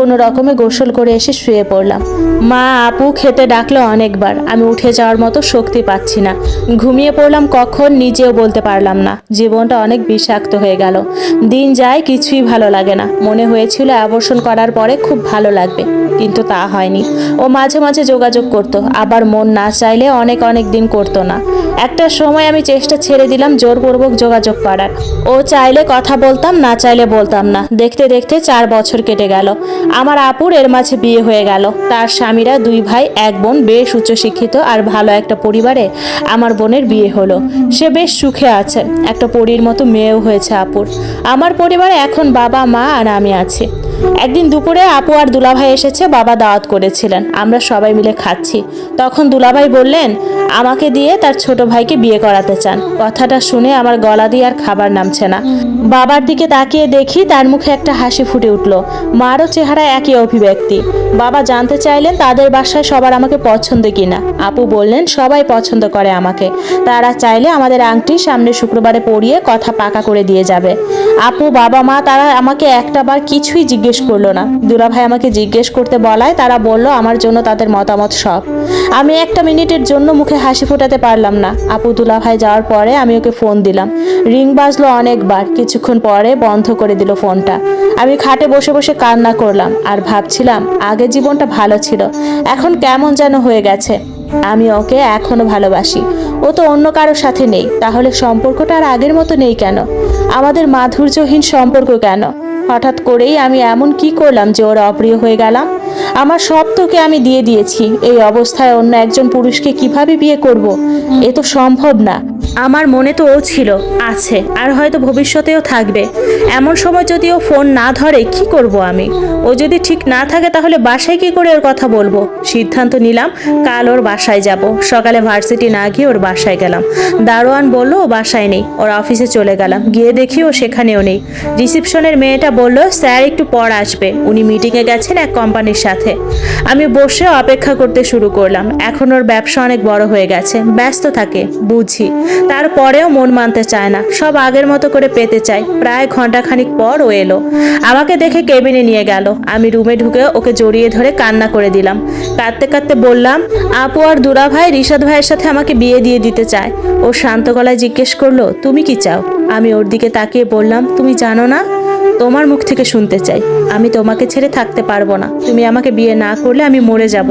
কোনো রকমে গোসল করে এসে শুয়ে পড়লাম। মা আপু খেতে ডাকলো অনেকবার। আমি উঠে যাওয়ার মতো শক্তি পাচ্ছি না। ঘুমিয়ে পড়লাম কখন নিজেও বলতে পারলাম না। জীবনটা অনেক বিষাক্ত হয়ে গেল। দিন যায় কিছুই ভালো লাগে না। মনে হয়েছিল অ্যাবর্ষণ করার পরে খুব ভালো লাগবে। কিন্তু তা হয়নি। ও মাঝে মাঝে যোগাযোগ করতো। আবার মন না চাইলে অনেক অনেক দিন করতো না। একটা সময় আমি চেষ্টা ছেড়ে দিলাম জোরপূর্বক যোগাযোগ করার। ও চাইলে কথা বলতাম, না চাইলে বলতাম না। দেখতে দেখতে চার বছর কেটে গেল। আমার আপুর এর মাঝে বিয়ে হয়ে গেল। তার স্বামীরা দুই ভাই, এক বোন, বেশ উচ্চশিক্ষিত আর ভালো একটা পরিবারে আমার বোনের বিয়ে হলো। সে বেশ সুখে আছে। একটা পরীর মতো মেয়েও হয়েছে আপুর। আমার পরিবারে এখন বাবা, মা আর আমি আছি। একদিন দুপুরে আপু আর দুলাভাই এসেছে, বাবা দাওয়াত করেছিলেন। আমরা সবাই মিলে খাচ্ছি। তখন দুলাভাই বললেন, আমাকে দিয়ে তার ছোট ভাইকে বিয়ে করাতে চান। কথাটা শুনে আমার গলা দিয়ে আর খাবার নামছে না। বাবার দিকে তাকিয়ে দেখি তার মুখে একটা হাসি ফুটে উঠল। মারও চেহারা একই অভিব্যক্তি। বাবা জানতে চাইলেন তাদের বাসায় সবার আমাকে পছন্দ কিনা। আপু বললেন, সবাই পছন্দ করে আমাকে। তারা চাইলে আমাদের আংটি সামনে শুক্রবারে পরিয়ে কথা পাকা করে দিয়ে যাবে। আপু, বাবা, মা, তারা আমাকে একটা বার কিছুই জিজ্ঞেস করল না। দুলাভাই আমাকে জিজ্ঞেস করতে বলায় তারা বলল, আমার জন্য তাদের মতামত সব। আমি একটা মিনিটের জন্য মুখে হাসি ফোটাতে পারলাম না। আপু দুলাভাই যাওয়ার পরে আমি ওকে ফোন দিলাম। রিং বাজলো অনেকবার। কিছুক্ষণ পরে বন্ধ করে দিল ফোনটা। আমি খাটে বসে বসে কান্না করলাম আর ভাবছিলাম, আগে জীবনটা ভালো ছিল, এখন কেমন যেন হয়ে গেছে। আমি ওকে এখনও ভালোবাসি। ও তো অন্য কারোর সাথে নেই। তাহলে সম্পর্কটা আর আগের মতো নেই কেন? আমাদের মাধুর্যহীন সম্পর্ক কেন? হঠাৎ করেই আমি এমন কি করলাম যে ওর অপ্রিয় হয়ে গেলাম? আমার সব তোকে আমি দিয়ে দিয়েছি। এই অবস্থায় অন্য একজন পুরুষকে কীভাবে বিয়ে করব? এ তো সম্ভব না। আমার মনে তো ও ছিল, আছে, আর হয়তো ভবিষ্যতেও থাকবে। এমন সময় যদি ও ফোন না ধরে, কি করব আমি? ও যদি ঠিক না থাকে, তাহলে বাসায় কি করে ওর কথা বলব? সিদ্ধান্ত নিলাম, কাল ওর বাসায় যাব। সকালে ভার্সিটি না গিয়ে ওর বাসায় গেলাম। দারোয়ান বলল, ও বাসায় নেই। ওর অফিসে চলে গেলাম। গিয়ে দেখি ও সেখানেও নেই। রিসিপশনের মেয়েটা বলল, স্যার, একটু পর আসবে। উনি মিটিংয়ে গেছেন এক কোম্পানির সাথে। আমি বসে অপেক্ষা করতে শুরু করলাম। এখন ওর ব্যবসা অনেক বড় হয়ে গেছে। ব্যস্ত থাকে, বুঝি। তারপরেও মন মানতে চায় না। সব আগের মতো করে পেতে চাই প্রায় ঘন্টাখানিক পর ও এলো। আমাকে দেখে কেবিনে নিয়ে গেল। আমি রুমে ঢুকে ওকে জড়িয়ে ধরে কান্না করে দিলাম। কাঁদতে কাঁদতে বললাম, আপু আর দুরা ভাই রিশাদ ভাইয়ের সাথে আমাকে বিয়ে দিয়ে দিতে চায়। ও শান্ত গলায় জিজ্ঞেস করল, তুমি কি চাও? আমি ওর দিকে তাকিয়ে বললাম, তুমি জানো না? তোমার মুখ থেকে শুনতে চাই। আমি তোমাকে ছেড়ে থাকতে পারব না। তুমি আমাকে বিয়ে না করলে আমি মরে যাব।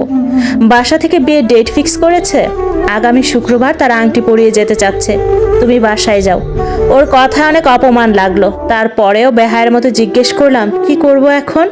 বাসা থেকে বিয়ে ডেট ফিক্স করেছে? আগামী শুক্রবার তার আংটি পরিয়ে যেতে চাচ্ছে। তুমি বাসায় যাও। ওর কথা অনেক অপমান লাগল। তারপরেও বেহায়ের মতো জিজ্ঞেস করলাম, কি করব এখন?